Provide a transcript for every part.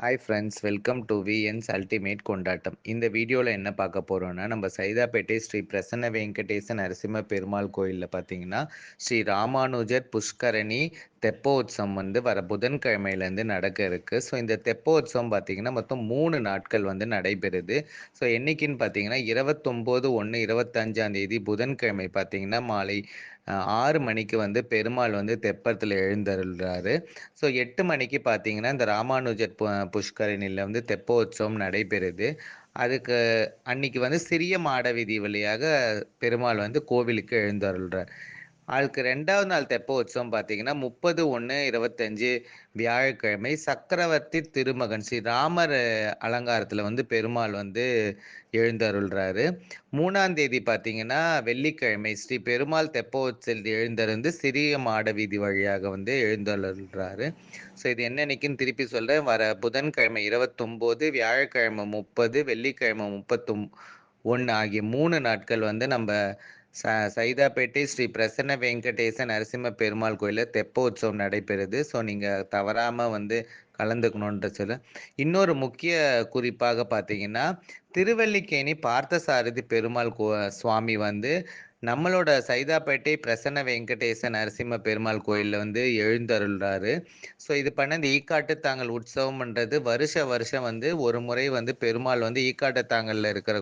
Hi friends welcome to VNS ultimate கொண்டாட்டம் இந்த வீடியோவில் என்ன பார்க்க போகிறோன்னா நம்ம சைதாப்பேட்டை ஸ்ரீ பிரசன்ன வெங்கடேச நரசிம்ம பெருமாள் கோயிலில் பார்த்தீங்கன்னா ஸ்ரீ ராமானுஜர் புஷ்கரணி தெப்போத்சவம் வந்து வர புதன்கிழமையிலேருந்து நடக்க இருக்குது ஸோ இந்த தெப்போத்சவம் பார்த்தீங்கன்னா மொத்தம் மூணு நாட்கள் வந்து நடைபெறுது. ஸோ என்னைக்குன்னு பார்த்தீங்கன்னா இருபத்தொம்போது ஒன்று இருபத்தஞ்சாந்தேதி புதன்கிழமை பார்த்தீங்கன்னா மாலை ஆறு மணிக்கு வந்து பெருமாள் வந்து தெப்பத்தில் எழுந்தருள்றாரு. ஸோ எட்டு மணிக்கு பார்த்தீங்கன்னா இந்த ராமானுஜர் பு புஷ்கரணியில் வந்து தெப்போற்சவம் நடைபெறுது. அதுக்கு அன்னைக்கு வந்து சிறிய மாட வீதி வழியாக பெருமாள் வந்து கோவிலுக்கு எழுந்தருள்றார். அதுக்கு ரெண்டாவது நாள் தெப்ப உற்சவம் பார்த்தீங்கன்னா முப்பது ஒன்று இருபத்தஞ்சு வியாழக்கிழமை சக்கரவர்த்தி திருமகன் ஸ்ரீ ராமர் அலங்காரத்தில் வந்து பெருமாள் வந்து எழுந்தருள்றாரு. மூணாம் தேதி பார்த்தீங்கன்னா வெள்ளிக்கிழமை ஸ்ரீ பெருமாள் தெப்ப உற்சல் எழுந்தருந்து சிறிய மாட வீதி வழியாக வந்து எழுந்தருள்றாரு. ஸோ இது என்னன்னைக்குன்னு திருப்பி சொல்கிறேன் வர புதன்கிழமை இருபத்தொம்போது வியாழக்கிழமை முப்பது வெள்ளிக்கிழமை முப்பத்தொம் ஒன்று ஆகிய மூணு நாட்கள் வந்து நம்ம ச சைதாப்பேட்டை ஸ்ரீ பிரசன்ன வெங்கடேச நரசிம்ம பெருமாள் கோயிலில் தெப்ப உற்சவம் நடைபெறுது. ஸோ நீங்கள் தவறாமல் வந்து கலந்துக்கணுன்ற சொல்ல. இன்னொரு முக்கிய குறிப்பாக பார்த்தீங்கன்னா திருவல்லிக்கேணி பார்த்தசாரதி பெருமாள் கோ சுவாமி வந்து நம்மளோட சைதாப்பேட்டை பிரசன்ன வெங்கடேச நரசிம்ம பெருமாள் கோயிலில் வந்து எழுந்தருள்றாரு. ஸோ இது பண்ண இந்த ஈக்காட்டு தாங்கல் உற்சவம்ன்றது வருஷ வருஷம் வந்து ஒரு முறை வந்து பெருமாள் வந்து ஈக்காட்டு தாங்கல்ல இருக்கிற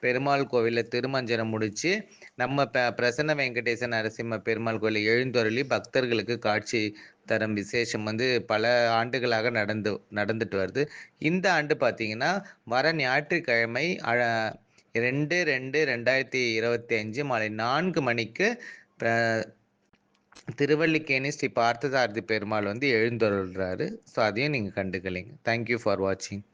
பெருமாள் கோவிலில் திருமஞ்சனம் முடித்து நம்ம ப பிரசன்ன வெங்கடேச நரசிம்ம பெருமாள் கோயிலில் எழுந்தருளி பக்தர்களுக்கு காட்சி தரும் விசேஷம் வந்து பல ஆண்டுகளாக நடந்து நடந்துட்டு வருது. இந்த ஆண்டு பார்த்தீங்கன்னா வர ஞாயிற்றுக்கிழமை ரெண்டு ரெண்டு ரெண்டாயிரத்தி இருபத்தி அஞ்சு மாலை நான்கு மணிக்கு திருவல்லிக்கேணி ஸ்ரீ பார்த்ததாரதி பெருமாள் வந்து எழுந்தருள்றாரு. ஸோ அதையும் நீங்கள் கண்டுக்கலைங்க. தேங்க்யூ ஃபார் வாட்சிங்